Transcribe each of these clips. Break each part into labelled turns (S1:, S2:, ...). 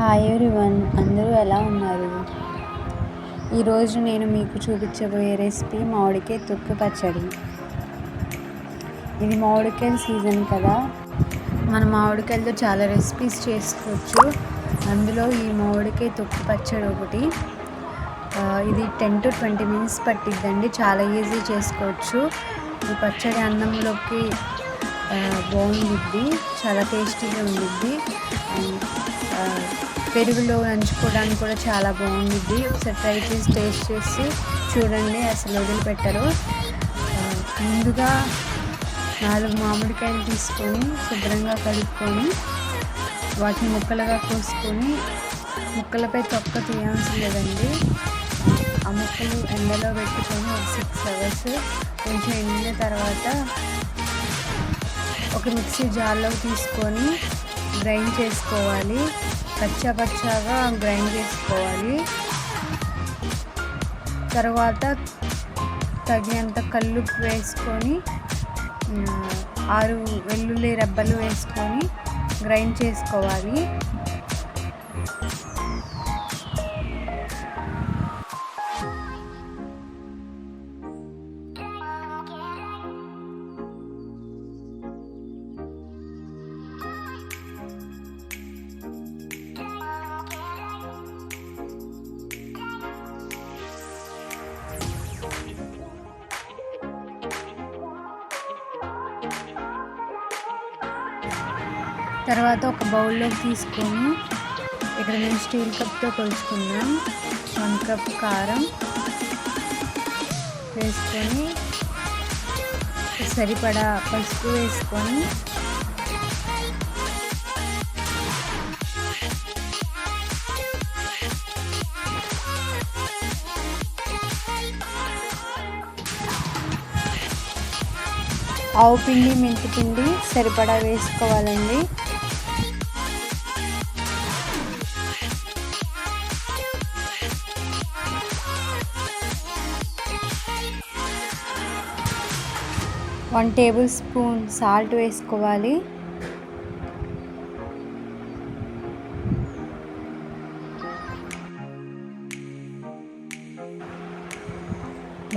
S1: Hi everyone అందరూ ఎలా ఉన్నారు? ఈరోజు నేను మీకు చూపించబోయే రెసిపీ మామిడికాయ తొక్కు పచ్చడి. ఇది మామిడికాయల సీజన్ కదా. మన మామిడికాయలతో చాలా రెసిపీస్ చేసుకోవచ్చు. అందులో ఈ మామిడికాయ తొక్కు పచ్చడి ఒకటి. ఇది టెన్ టు ట్వంటీ మినిట్స్ పట్టిద్దండి. చాలా ఈజీ చేసుకోవచ్చు. ఈ పచ్చడి అన్నంలోకి బాగుండిద్ది చాలా టేస్టీగా ఉండిద్ది. అండ్ పెరుగులో నంచుకోవడానికి కూడా చాలా బాగుండిద్ది. ఒకసారి ట్రై చేసి టేస్ట్ చేసి చూడండి అసలు వదిలిపెట్టరు ముందుగా నాలుగు మామిడికాయలు తీసుకొని శుభ్రంగా కలుపుకొని వాటిని ముక్కలుగా కోసుకొని ముక్కలపై తొక్క తీయాల్సి లేదండి. ఆ ముక్కలు ఎండలో పెట్టుకొని ఒక సిక్స్ అవర్స్ కొంచెం ఎండిన తర్వాత ఒక మిక్సీ జార్లో తీసుకొని గ్రైండ్ చేసుకోవాలి. పచ్చ పచ్చగా గ్రైండ్ చేసుకోవాలి. తర్వాత తగినంత కళ్ళు వేసుకొని ఆరు వెల్లుల్లి రెబ్బలు వేసుకొని గ్రైండ్ చేసుకోవాలి. తర్వాత ఒక బౌల్లోకి తీసుకొని ఇక్కడ నేను స్టీల్ కప్తో కొలుచుకున్నాం. వన్ కప్ కారం వేసుకొని సరిపడా పసుపు వేసుకొని ఆవు పిండి మెంతి పిండి సరిపడా వేసుకోవాలండి. వన్ టేబుల్ స్పూన్ సాల్ట్ వేసుకోవాలి.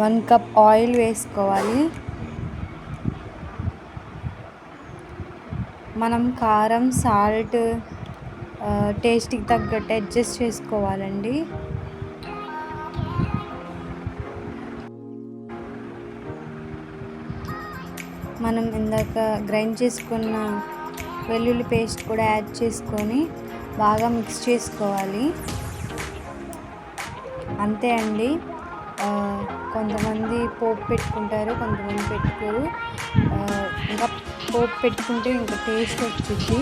S1: వన్ కప్ ఆయిల్ వేసుకోవాలి. మనం కారం సాల్ట్ టేస్ట్కి తగ్గట్టు అడ్జస్ట్ చేసుకోవాలండి. మనం ఇందాక గ్రైండ్ చేసుకున్న వెల్లుల్లి పేస్ట్ కూడా యాడ్ చేసుకొని బాగా మిక్స్ చేసుకోవాలి. అంతే అండి. కొంతమంది పోపు పెట్టుకుంటారు కొంతమంది పెట్టుకోరు. ఇంకా పోపు పెట్టుకుంటే ఇంకా టేస్ట్ వచ్చింది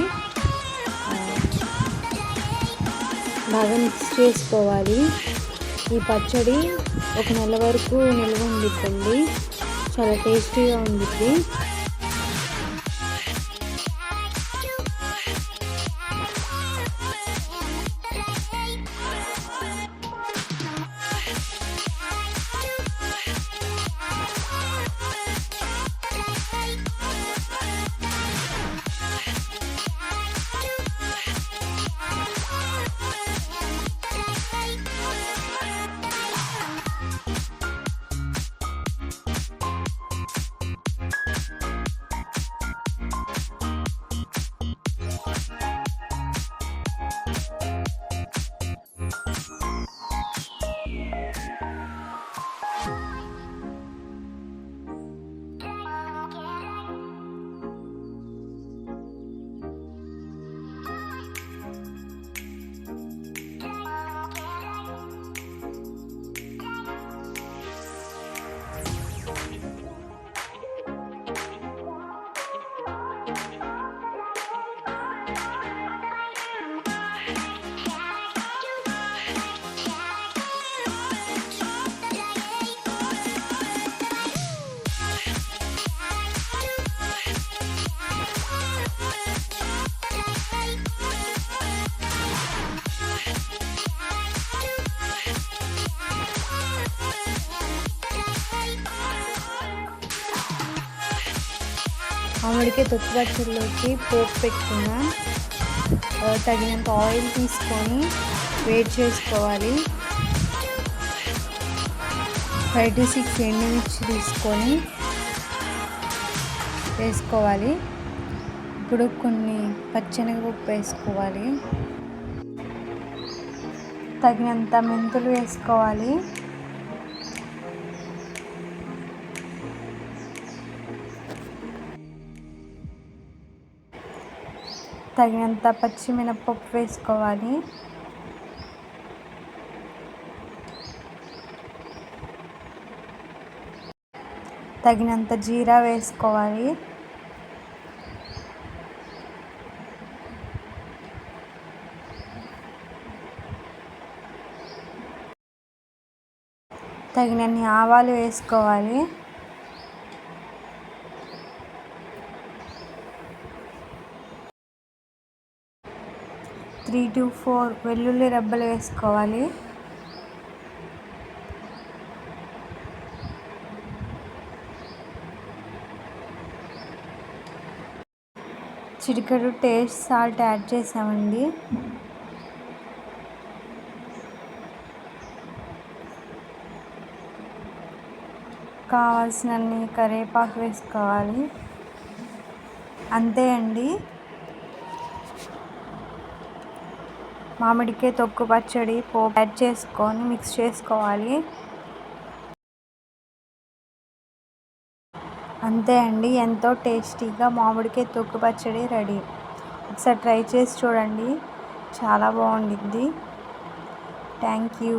S1: బాగా మిక్స్ చేసుకోవాలి. ఈ పచ్చడి ఒక నెల వరకు నిల్వ ఉండిద్దండి. చాలా టేస్టీగా ఉండిద్ది. మామిడికాయ తొక్కు పచ్చడిలోకి పోపు పెట్టుకున్నాం. తగినంత ఆయిల్ తీసుకొని వేడి చేసుకోవాలి. ఫైవ్ టు సిక్స్ ఎండుమిర్చి తీసుకొని వేసుకోవాలి. ఇప్పుడు కొన్ని పచ్చనగపప్పు వేసుకోవాలి. తగినంత మెంతులు వేసుకోవాలి. తగినంత పచ్చిమినపప్పు వేసుకోవాలి. తగినంత జీరా వేసుకోవాలి. తగినన్ని ఆవాలు వేసుకోవాలి. త్రీ టు ఫోర్ వెల్లుల్లి రెబ్బలు వేసుకోవాలి. చిటికెడు టేస్ట్ సాల్ట్ యాడ్ చేసామండి. కావాల్సినన్ని కరివేపాకు వేసుకోవాలి. అంతే అండి. మామిడికాయ తొక్కు పచ్చడి పోపు యాడ్ చేసుకొని మిక్స్ చేసుకోవాలి. అంతే అండి ఎంతో టేస్టీగా మామిడికాయ తొక్కు పచ్చడి రెడీ. ఒకసారి ట్రై చేసి చూడండి చాలా బాగుండిద్ది. Thank you.